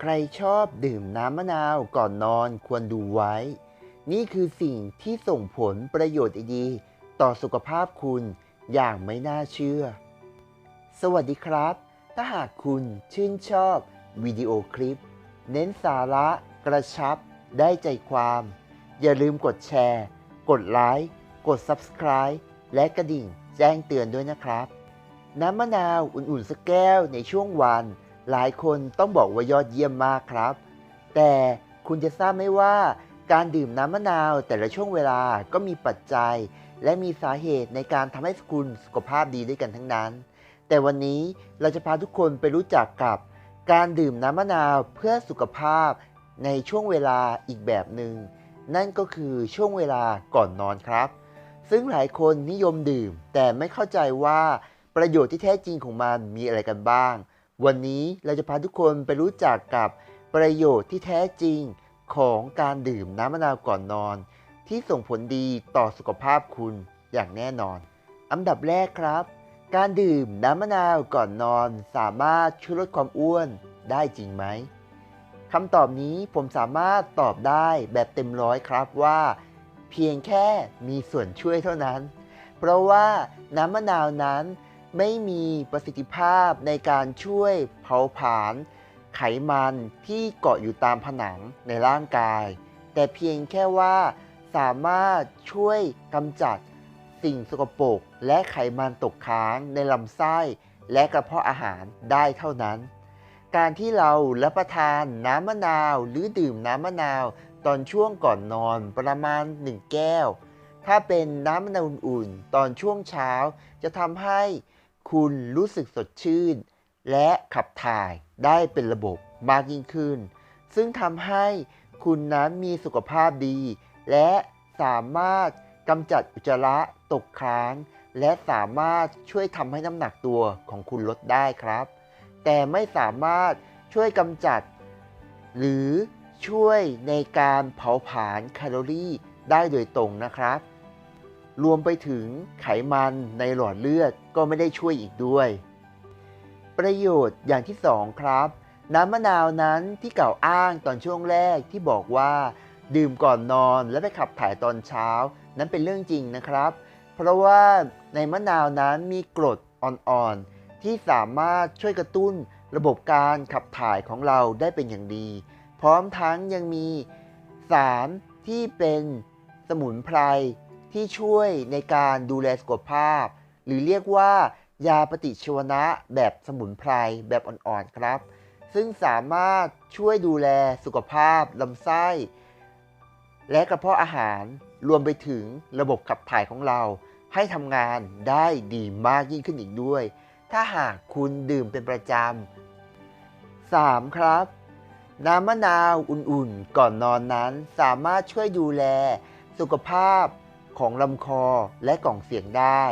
ใครชอบดื่มน้ำมะนาวก่อนนอนควรดูไว้ นี่คือสิ่งที่ส่งผลประโยชน์ดีต่อสุขภาพคุณอย่างไม่น่าเชื่อ สวัสดีครับ ถ้าหากคุณชื่นชอบวิดีโอคลิป เน้นสาระกระชับ ได้ใจความ อย่าลืมกดแชร์ กดไลค์ กด Subscribe และกระดิ่งแจ้งเตือนด้วยนะครับ น้ำมะนาวอุ่นๆสักแก้วในช่วงวัน หลายคนต้องบอกว่ายอดเยี่ยมมากครับ แต่คุณจะทราบไหมว่า การดื่มน้ำมะนาวแต่ละช่วงเวลาก็มีปัจจัย และมีสาเหตุในการทำให้คุณสุขภาพดีด้วยกันทั้งนั้น แต่วันนี้เราจะพาทุกคนไปรู้จักกับการดื่มน้ำมะนาวเพื่อสุขภาพในช่วงเวลาอีกแบบหนึง่งนั่นก็คือช่วงเวลาก่อนนอนครับ ซึ่งหลายคนนิยมดื่ม แต่ไม่เข้าใจว่าประโยชน์ที่แท้จริงของมันมีอะไรกันบ้าง วันนี้เราจะพาทุกคนไปรู้จักกับประโยชน์ที่แท้จริงของการดื่มน้ำมะนาวก่อนนอน ที่ส่งผลดีต่อสุขภาพคุณอย่างแน่นอน อันดับแรกครับ การดื่มน้ำมะนาวก่อนนอนสามารถช่วยลดความอ้วนได้จริงไหมคำตอบนี้ผมสามารถตอบได้แบบเต็มร้อยครับว่า เพียงแค่มีส่วนช่วยเท่านั้น เพราะว่าน้ำมะนาวนั้น ไม่มีประสิทธิภาพในการช่วยเผาผลาญไขมันที่เกาะอยู่ตามผนังในร่างกาย แต่เพียงแค่ว่าสามารถช่วยกำจัดสิ่งสกปรกและไขมันตกค้างในลำไส้และกระเพาะอาหารได้เท่านั้น การที่เรารับประทานน้ำมะนาวหรือดื่มน้ำมะนาวตอนช่วงก่อนนอนประมาณ 1 แก้ว ถ้าเป็นน้ำมะนาวอุ่นๆตอนช่วงเช้าจะทำให้ คุณรู้สึกสดชื่น และขับถ่ายได้เป็นระบบมากยิ่งขึ้น ซึ่งทำให้คุณนั้นมีสุขภาพดี และสามารถกำจัดอุจจาระตกค้าง และสามารถช่วยทำให้น้ำหนักตัวของคุณลดได้ครับ แต่ไม่สามารถช่วยกำจัด หรือช่วยในการเผาผลาญแคลอรี่ได้โดยตรงนะครับ รวมไปถึงไขมันในหลอดเลือดก็ไม่ได้ช่วยอีกด้วย ประโยชน์อย่างที่สองครับ น้ำมะนาวนั้นที่กล่าวอ้างตอนช่วงแรกที่บอกว่า ดื่มก่อนนอนและไปขับถ่ายตอนเช้า นั้นเป็นเรื่องจริงนะครับ เพราะว่าในมะนาวนั้นมีกรดอ่อนๆที่สามารถช่วยกระตุ้นระบบการขับถ่ายของเราได้เป็นอย่างดี พร้อมทั้งยังมีสารที่เป็นสมุนไพร ที่ช่วยในการดูแลสุขภาพ หรือเรียกว่ายาปฏิชีวนะแบบสมุนไพรแบบอ่อนๆครับ ซึ่งสามารถช่วยดูแลสุขภาพลำไส้ และกระเพาะอาหารรวมไปถึงระบบขับถ่ายของเรา ให้ทำงานได้ดีมากยิ่งขึ้นอีกด้วย ถ้าหากคุณดื่มเป็นประจำ 3. ครับ น้ำมะนาวอุ่นๆ ก่อนนอนนั้นสามารถช่วยดูแลสุขภาพ ของลำคอและกล่องเสียงได้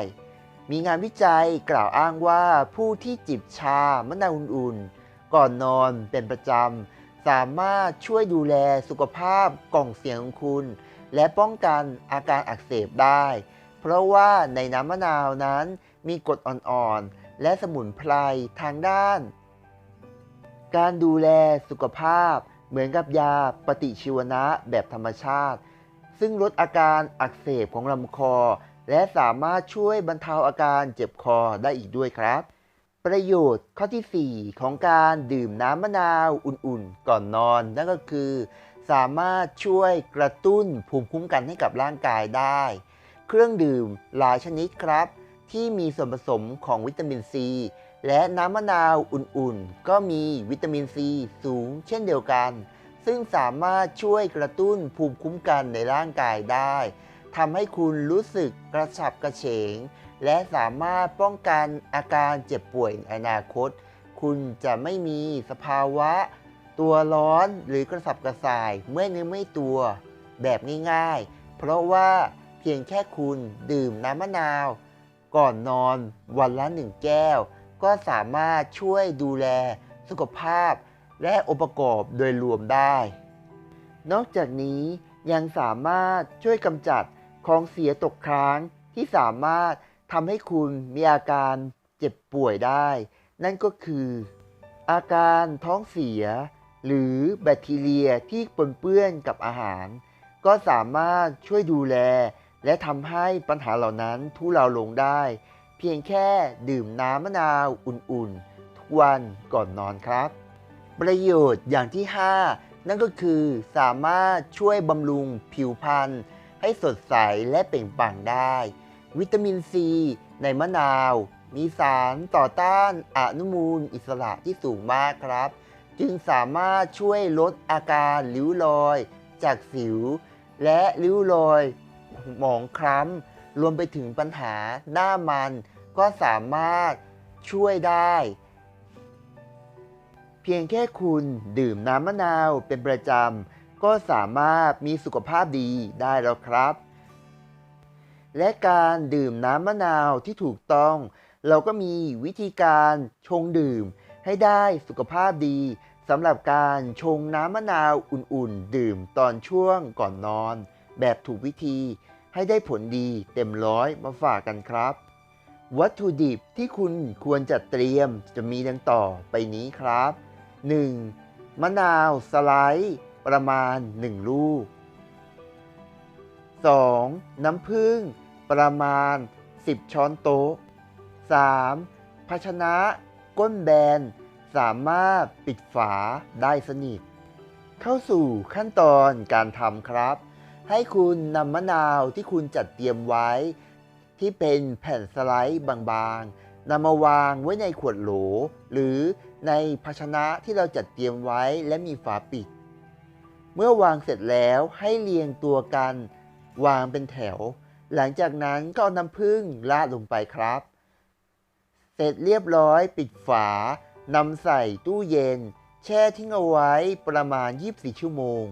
มีงานวิจัยกล่าวอ้างว่าผู้ที่จิบชามะนาวอุ่นๆ ก่อนนอนเป็นประจำ สามารถช่วยดูแลสุขภาพกล่องเสียงของคุณ และป้องกันอาการอักเสบได้ เพราะว่าในน้ำมะนาวนั้นมีกรดอ่อนๆ และสมุนไพรทางด้าน การดูแลสุขภาพเหมือนกับยาปฏิชีวนะแบบธรรมชาติ ซึ่งลดอาการอักเสบของลำคอ และสามารถช่วยบรรเทาอาการเจ็บคอได้อีกด้วยครับ ประโยชน์ข้อทีสี่ 4 ของการดื่มน้ำมะนาวอุ่นๆ ก่อนนอนนั่นก็คือ สามารถช่วยกระตุ้นภูมิคุ้มกันให้กับร่างกายได้ เครื่องดื่มหลายชนิดครับ ที่มีส่วนผสมของวิตามินซี และน้ำมะนาวอุ่นๆ ก็มีวิตามินซีสูงเช่นเดียวกัน ซึ่งสามารถช่วยกระตุ้นภูมิคุ้มกันในร่างกายได้ทำให้คุณรู้สึกกระฉับกระเฉง และสามารถป้องกันอาการเจ็บป่วยในอนาคต คุณจะไม่มีสภาวะ ตัวร้อนหรือกระสับกระส่ายเมื่อเนื้อเมื่อยตัว แบบง่ายๆ เพราะว่าเพียงแค่คุณดื่มน้ำมะนาว ก่อนนอนวันละหนึ่งแก้ว ก็สามารถช่วยดูแลสุขภาพ และองค์ประกอบโดยรวมได้ นอกจากนี้ยังสามารถช่วยกำจัดของเสียตกค้างที่สามารถทำให้คุณมีอาการเจ็บป่วยได้ นั่นก็คือ อาการท้องเสีย หรือแบคทีเรียที่ปนเปื้อนกับอาหาร ก็สามารถช่วยดูแล และทำให้ปัญหาเหล่านั้นทุเลาลงได้ เพียงแค่ดื่มน้ำมะนาวอุ่นๆ ทุกวันก่อนนอนครับ ประโยชน์อย่างที่ 5 นั่นก็คือสามารถช่วยบำรุงผิวพรรณให้สดใสและเปล่งปลั่งได้ วิตามินซีในมะนาว มีสารต่อต้านอนุมูลอิสระที่สูงมากครับ จึงสามารถช่วยลดอาการริ้วรอย จากสิว และริ้วรอยหมองคล้ำรวมไปถึงปัญหาหน้ามัน ก็สามารถช่วยได้ เพียงแค่คุณดื่มน้ำมะนาวเป็นประจำ ก็สามารถมีสุขภาพดีได้แล้วครับ และการดื่มน้ำมะนาวที่ถูกต้อง เราก็มีวิธีการชงดื่มให้ได้สุขภาพดีสำหรับการชงน้ำมะนาวอุ่นๆ ดื่มตอนช่วงก่อนนอน แบบถูกวิธีให้ได้ผลดีเต็มร้อยมาฝากกันครับ วัตถุดิบที่คุณควรจัดเตรียมจะมีดังต่อไปนี้ครับ 1. มะนาวสไลด์ประมาณ 1 ลูก 2. น้ำผึ้งประมาณ 10 ช้อนโต๊ะ 3. ภาชนะก้นแบน สามารถปิดฝาได้สนิท เข้าสู่ขั้นตอนการทำครับ ให้คุณนำมะนาวที่คุณจัดเตรียมไว้ ที่เป็นแผ่นสไลด์บางๆ นำมาวางไว้ในขวดโหล หรือในภาชนะที่เราจัดเตรียมไว้และมีฝาปิด เมื่อวางเสร็จแล้วให้เรียงตัวกัน วางเป็นแถว หลังจากนั้นก็เอาน้ำผึ้งราดลงไปครับ เสร็จเรียบร้อยปิดฝานำใส่ตู้เย็น แช่ทิ้งเอาไว้ประมาณ 24 ชั่วโมง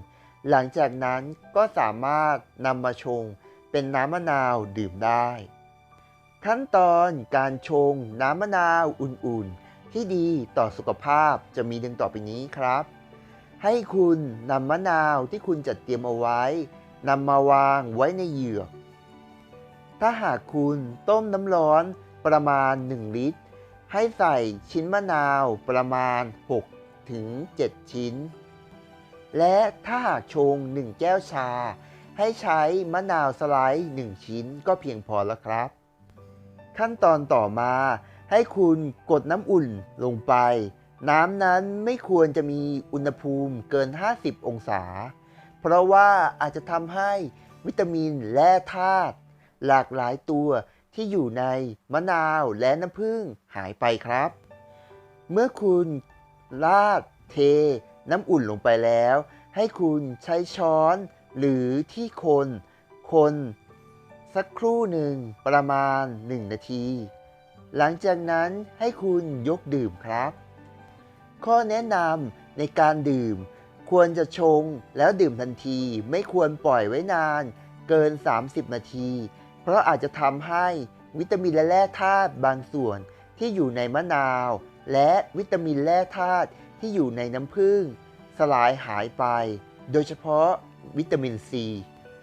หลังจากนั้นก็สามารถนำมาชงเป็นน้ำมะนาวดื่มได้ ขั้นตอนการชงน้ำมะนาวอุ่นๆ ที่ดีต่อสุขภาพจะมีดังต่อไปนี้ครับ ให้คุณนำมะนาวที่คุณจัดเตรียมเอาไว้นำมาวางไว้ในเหยือก ถ้าหากคุณต้มน้ำร้อนประมาณ 1 ลิตร ให้ใส่ชิ้นมะนาวประมาณ 6 ถึง 7 ชิ้น และถ้าหากชง 1 แก้วชา ให้ใช้มะนาวสไลด์ 1 ชิ้นก็เพียงพอแล้วครับ ขั้นตอนต่อมา ให้คุณกดน้ำอุ่นลงไป น้ำนั้นไม่ควรจะมีอุณหภูมิเกิน 50 องศา เพราะว่าอาจจะทำให้วิตามินและ ธาตุหลากหลายตัวที่อยู่ในมะนาวและน้ำผึ้งหายไปครับ เมื่อคุณราดเท น้ำอุ่นลงไปแล้ว ให้คุณใช้ช้อนหรือที่คน คน สักครู่หนึ่งประมาณ 1 นาที หลังจากนั้นให้คุณยกดื่มครับ ข้อแนะนำในการดื่ม ควรจะชงแล้วดื่มทันที ไม่ควรปล่อยไว้นานเกิน 30 นาที เพราะอาจจะทำให้วิตามินและแร่ธาตุบางส่วนที่อยู่ในมะนาว และวิตามินแร่ธาตุที่อยู่ในน้ำผึ้งสลายหายไป โดยเฉพาะวิตามินซี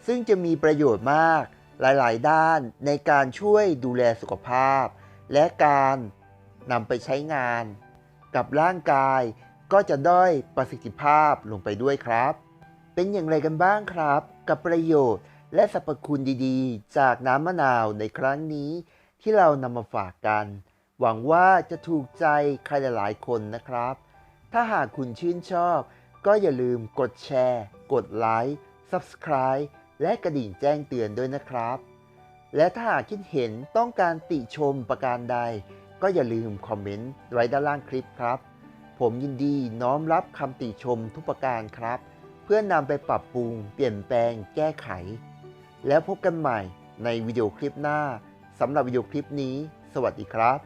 ซึ่งจะมีประโยชน์มาก หลายๆ ด้านในการช่วยดูแลสุขภาพ และการนำไปใช้งาน กับร่างกายก็จะด้อยประสิทธิภาพลงไปด้วยครับ เป็นอย่างไรกันบ้างครับ กับประโยชน์และสรรพคุณดีๆ จากน้ำมะนาวในครั้งนี้ ที่เรานำมาฝากกัน หวังว่าจะถูกใจใครหลายๆ คนนะครับ ถ้าหากคุณชื่นชอบ ก็อย่าลืมกดแชร์ กดไลค์ Subscribe และกระดิ่งแจ้งเตือนด้วยนะครับ และถ้าหากคิดเห็นต้องการติชมประการใด ก็อย่าลืมคอมเมนต์ไว้ด้านล่างคลิปครับ ผมยินดีน้อมรับคำติชมทุกประการครับ เพื่อนำไปปรับปรุง เปลี่ยนแปลง แก้ไข แล้วพบกันใหม่ในวิดีโอคลิปหน้าสำหรับวิดีโอคลิปนี้ สวัสดีครับ